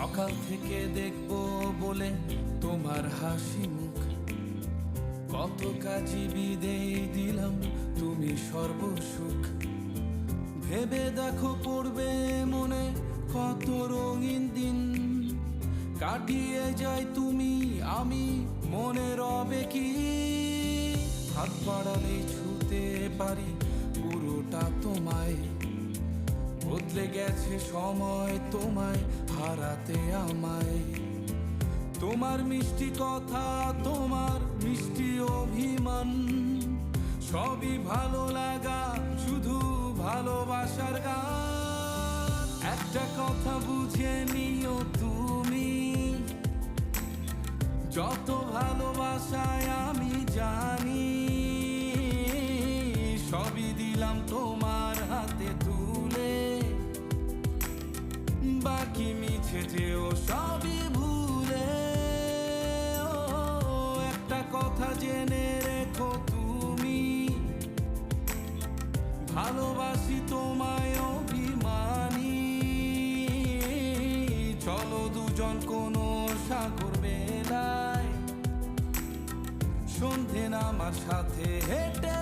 সকাল থেকে দেখব বলে তোমার হাসি মুখ। কত কাজী বিদেই দিলাম, তুমি সর্বসুখ। ভেবে দেখো পড়বে মনে কত রঙিন দিন। কাটিয়ে যায় তুমি, আমি মনে রবে কি? হাত বাড়ালে ছুতে পারি বদলে গেছে সময় তোমায় হারাতে আমায়। তোমার মিষ্টি কথা, তোমার মিষ্টি অভিমান, সবই ভালো লাগা, শুধু ভালোবাসার গান। একটা কথা বুঝে নিও তুমি, যত ভালোবাসায় আমি জানি, সবই দিলাম তোমার মিছে যেও সবই ভুলে। একটা কথা জেনে রেখো তুমি। ভালোবাসি তোমায় অভিমানী। চলো দুজন কোনো সাগর বেলায় সন্ধে নামার সাথে হেঁটে